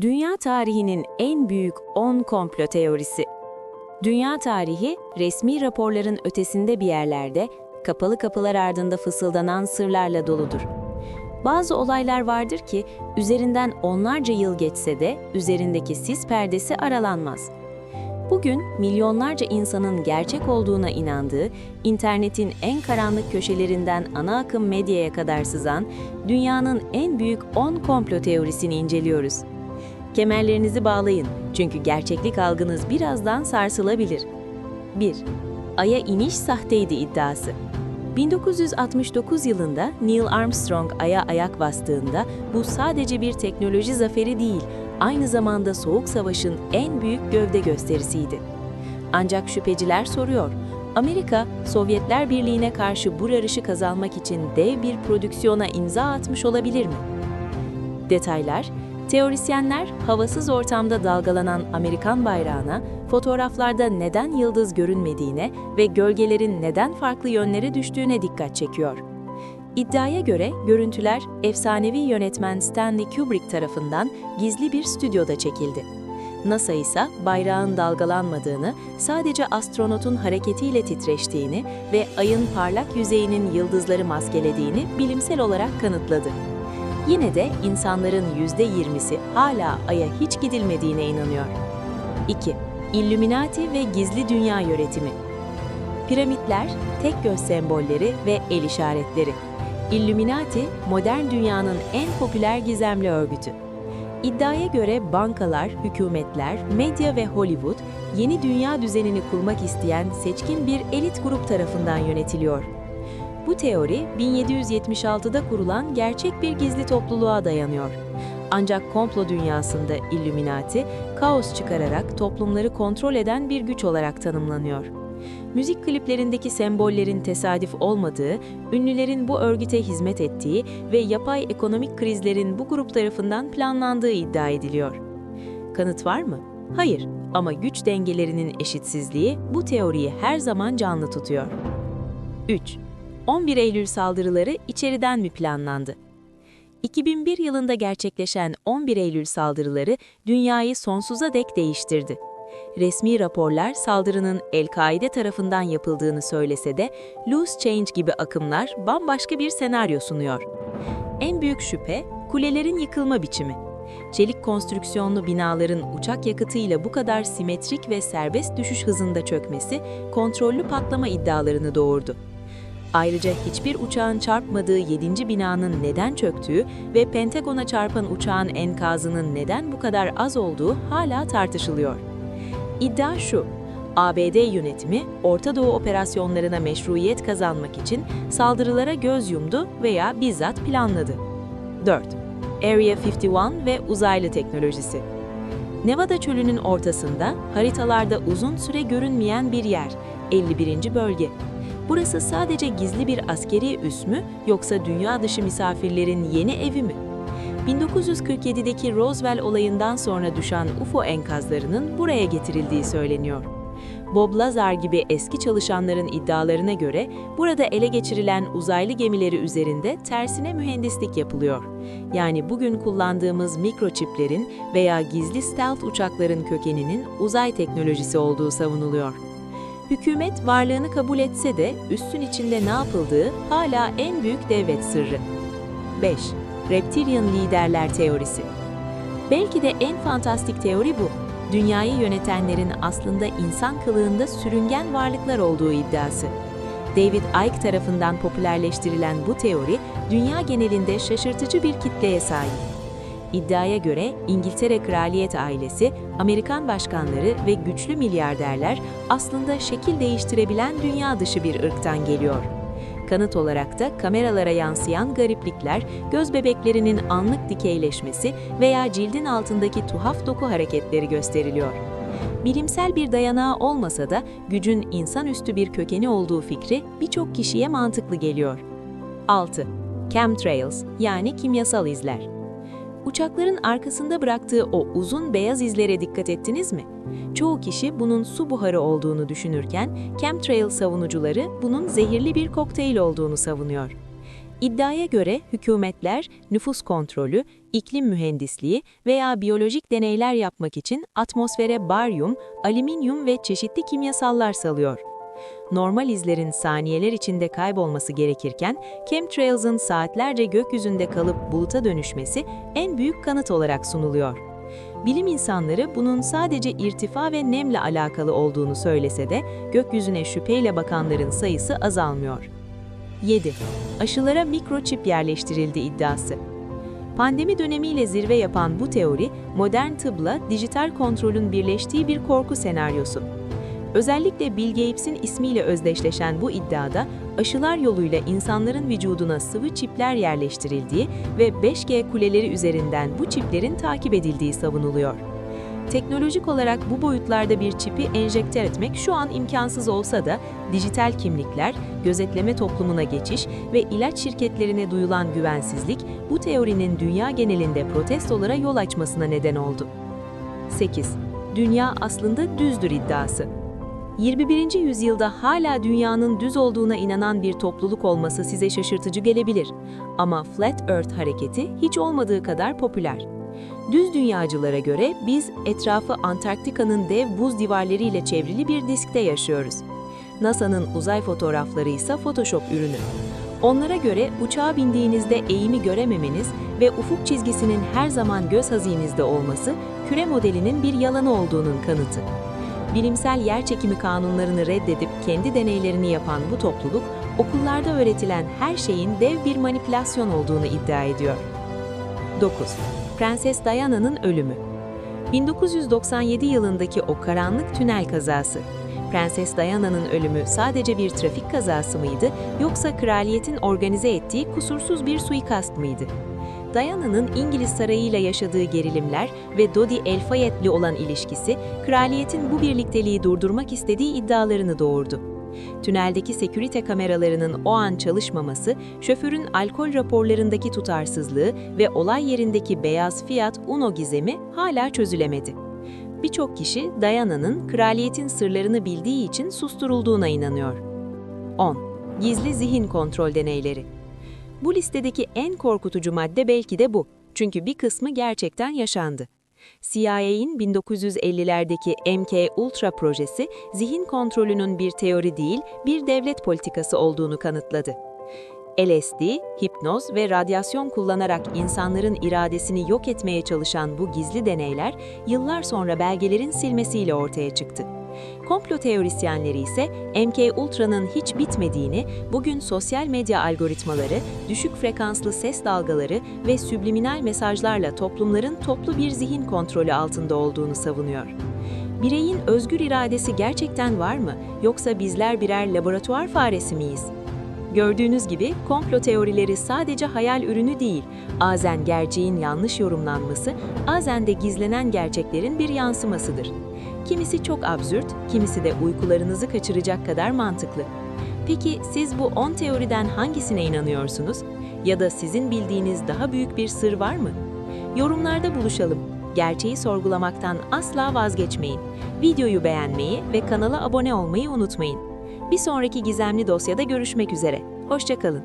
Dünya tarihinin en büyük 10 komplo teorisi. Dünya tarihi, resmi raporların ötesinde bir yerlerde, kapalı kapılar ardında fısıldanan sırlarla doludur. Bazı olaylar vardır ki, üzerinden onlarca yıl geçse de üzerindeki sis perdesi aralanmaz. Bugün milyonlarca insanın gerçek olduğuna inandığı, internetin en karanlık köşelerinden ana akım medyaya kadar sızan, dünyanın en büyük 10 komplo teorisini inceliyoruz. Kemerlerinizi bağlayın çünkü gerçeklik algınız birazdan sarsılabilir. 1. Ay'a iniş sahteydi iddiası. 1969 yılında Neil Armstrong Ay'a ayak bastığında bu sadece bir teknoloji zaferi değil, aynı zamanda Soğuk Savaş'ın en büyük gövde gösterisiydi. Ancak şüpheciler soruyor, Amerika, Sovyetler Birliği'ne karşı bu yarışı kazanmak için dev bir prodüksiyona imza atmış olabilir mi? Detaylar, teorisyenler havasız ortamda dalgalanan Amerikan bayrağına, fotoğraflarda neden yıldız görünmediğine ve gölgelerin neden farklı yönlere düştüğüne dikkat çekiyor. İddiaya göre görüntüler efsanevi yönetmen Stanley Kubrick tarafından gizli bir stüdyoda çekildi. NASA ise bayrağın dalgalanmadığını, sadece astronotun hareketiyle titreştiğini ve ayın parlak yüzeyinin yıldızları maskelediğini bilimsel olarak kanıtladı. Yine de insanların %20'si hala Ay'a hiç gidilmediğine inanıyor. 2. Illuminati ve gizli dünya yönetimi. Piramitler, tek göz sembolleri ve el işaretleri. Illuminati, modern dünyanın en popüler gizemli örgütü. İddiaya göre bankalar, hükümetler, medya ve Hollywood, yeni dünya düzenini kurmak isteyen seçkin bir elit grup tarafından yönetiliyor. Bu teori 1776'da kurulan gerçek bir gizli topluluğa dayanıyor. Ancak komplo dünyasında Illuminati, kaos çıkararak toplumları kontrol eden bir güç olarak tanımlanıyor. Müzik kliplerindeki sembollerin tesadüf olmadığı, ünlülerin bu örgüte hizmet ettiği ve yapay ekonomik krizlerin bu grup tarafından planlandığı iddia ediliyor. Kanıt var mı? Hayır ama güç dengelerinin eşitsizliği bu teoriyi her zaman canlı tutuyor. 3. 11 Eylül saldırıları içeriden mi planlandı? 2001 yılında gerçekleşen 11 Eylül saldırıları dünyayı sonsuza dek değiştirdi. Resmi raporlar saldırının El-Kaide tarafından yapıldığını söylese de loose change gibi akımlar bambaşka bir senaryo sunuyor. En büyük şüphe kulelerin yıkılma biçimi. Çelik konstrüksiyonlu binaların uçak yakıtıyla bu kadar simetrik ve serbest düşüş hızında çökmesi kontrollü patlama iddialarını doğurdu. Ayrıca hiçbir uçağın çarpmadığı 7. binanın neden çöktüğü ve Pentagon'a çarpan uçağın enkazının neden bu kadar az olduğu hala tartışılıyor. İddia şu, ABD yönetimi Orta Doğu operasyonlarına meşruiyet kazanmak için saldırılara göz yumdu veya bizzat planladı. 4. Area 51 ve uzaylı teknolojisi. Nevada çölünün ortasında haritalarda uzun süre görünmeyen bir yer, 51. bölge. Burası sadece gizli bir askeri üs mü yoksa dünya dışı misafirlerin yeni evi mi? 1947'deki Roswell olayından sonra düşen UFO enkazlarının buraya getirildiği söyleniyor. Bob Lazar gibi eski çalışanların iddialarına göre burada ele geçirilen uzaylı gemileri üzerinde tersine mühendislik yapılıyor. Yani bugün kullandığımız mikroçiplerin veya gizli stealth uçakların kökeninin uzay teknolojisi olduğu savunuluyor. Hükümet varlığını kabul etse de üssün içinde ne yapıldığı hala en büyük devlet sırrı. 5. Reptilian liderler teorisi. Belki de en fantastik teori bu. Dünyayı yönetenlerin aslında insan kılığında sürüngen varlıklar olduğu iddiası. David Icke tarafından popülerleştirilen bu teori, dünya genelinde şaşırtıcı bir kitleye sahip. İddiaya göre İngiltere kraliyet ailesi, Amerikan başkanları ve güçlü milyarderler aslında şekil değiştirebilen dünya dışı bir ırktan geliyor. Kanıt olarak da kameralara yansıyan gariplikler, göz bebeklerinin anlık dikeyleşmesi veya cildin altındaki tuhaf doku hareketleri gösteriliyor. Bilimsel bir dayanağı olmasa da gücün insanüstü bir kökeni olduğu fikri birçok kişiye mantıklı geliyor. 6. Chemtrails yani kimyasal izler. Uçakların arkasında bıraktığı o uzun beyaz izlere dikkat ettiniz mi? Çoğu kişi bunun su buharı olduğunu düşünürken, chemtrail savunucuları bunun zehirli bir kokteyl olduğunu savunuyor. İddiaya göre hükümetler nüfus kontrolü, iklim mühendisliği veya biyolojik deneyler yapmak için atmosfere baryum, alüminyum ve çeşitli kimyasallar salıyor. Normal izlerin saniyeler içinde kaybolması gerekirken, chemtrails'ın saatlerce gökyüzünde kalıp buluta dönüşmesi en büyük kanıt olarak sunuluyor. Bilim insanları bunun sadece irtifa ve nemle alakalı olduğunu söylese de gökyüzüne şüpheyle bakanların sayısı azalmıyor. 7. Aşılara mikroçip yerleştirildi iddiası. Pandemi dönemiyle zirve yapan bu teori, modern tıbla dijital kontrolün birleştiği bir korku senaryosu. Özellikle Bill Gates'in ismiyle özdeşleşen bu iddiada aşılar yoluyla insanların vücuduna sıvı çipler yerleştirildiği ve 5G kuleleri üzerinden bu çiplerin takip edildiği savunuluyor. Teknolojik olarak bu boyutlarda bir çipi enjekte etmek şu an imkansız olsa da dijital kimlikler, gözetleme toplumuna geçiş ve ilaç şirketlerine duyulan güvensizlik bu teorinin dünya genelinde protestolara yol açmasına neden oldu. 8. Dünya aslında düzdür iddiası. 21. yüzyılda hala dünyanın düz olduğuna inanan bir topluluk olması size şaşırtıcı gelebilir. Ama Flat Earth hareketi hiç olmadığı kadar popüler. Düz dünyacılara göre biz etrafı Antarktika'nın dev buz divarlarıyla çevrili bir diskte yaşıyoruz. NASA'nın uzay fotoğrafları ise Photoshop ürünü. Onlara göre uçağa bindiğinizde eğimi görememeniz ve ufuk çizgisinin her zaman göz hazinizde olması küre modelinin bir yalanı olduğunun kanıtı. Bilimsel yerçekimi kanunlarını reddedip kendi deneylerini yapan bu topluluk, okullarda öğretilen her şeyin dev bir manipülasyon olduğunu iddia ediyor. 9. Prenses Diana'nın ölümü 1997 yılındaki o karanlık tünel kazası. Prenses Diana'nın ölümü sadece bir trafik kazası mıydı yoksa kraliyetin organize ettiği kusursuz bir suikast mıydı? Diana'nın İngiliz sarayıyla yaşadığı gerilimler ve Dodi El Fayed'le olan ilişkisi, kraliyetin bu birlikteliği durdurmak istediği iddialarını doğurdu. Tüneldeki sekürite kameralarının o an çalışmaması, şoförün alkol raporlarındaki tutarsızlığı ve olay yerindeki beyaz Fiat Uno gizemi hala çözülemedi. Birçok kişi Diana'nın kraliyetin sırlarını bildiği için susturulduğuna inanıyor. 10. Gizli zihin kontrol deneyleri bu listedeki en korkutucu madde belki de bu. Çünkü bir kısmı gerçekten yaşandı. CIA'in 1950'lerdeki MK Ultra projesi zihin kontrolünün bir teori değil, bir devlet politikası olduğunu kanıtladı. LSD, hipnoz ve radyasyon kullanarak insanların iradesini yok etmeye çalışan bu gizli deneyler yıllar sonra belgelerin silmesiyle ortaya çıktı. Komplo teorisyenleri ise MK Ultra'nın hiç bitmediğini, bugün sosyal medya algoritmaları, düşük frekanslı ses dalgaları ve subliminal mesajlarla toplumların toplu bir zihin kontrolü altında olduğunu savunuyor. Bireyin özgür iradesi gerçekten var mı yoksa bizler birer laboratuvar faresi miyiz? Gördüğünüz gibi komplo teorileri sadece hayal ürünü değil, azen gerçeğin yanlış yorumlanması, azen de gizlenen gerçeklerin bir yansımasıdır. Kimisi çok absürt, kimisi de uykularınızı kaçıracak kadar mantıklı. Peki siz bu 10 teoriden hangisine inanıyorsunuz? Ya da sizin bildiğiniz daha büyük bir sır var mı? Yorumlarda buluşalım. Gerçeği sorgulamaktan asla vazgeçmeyin. Videoyu beğenmeyi ve kanala abone olmayı unutmayın. Bir sonraki gizemli dosyada görüşmek üzere. Hoşçakalın.